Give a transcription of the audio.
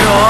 control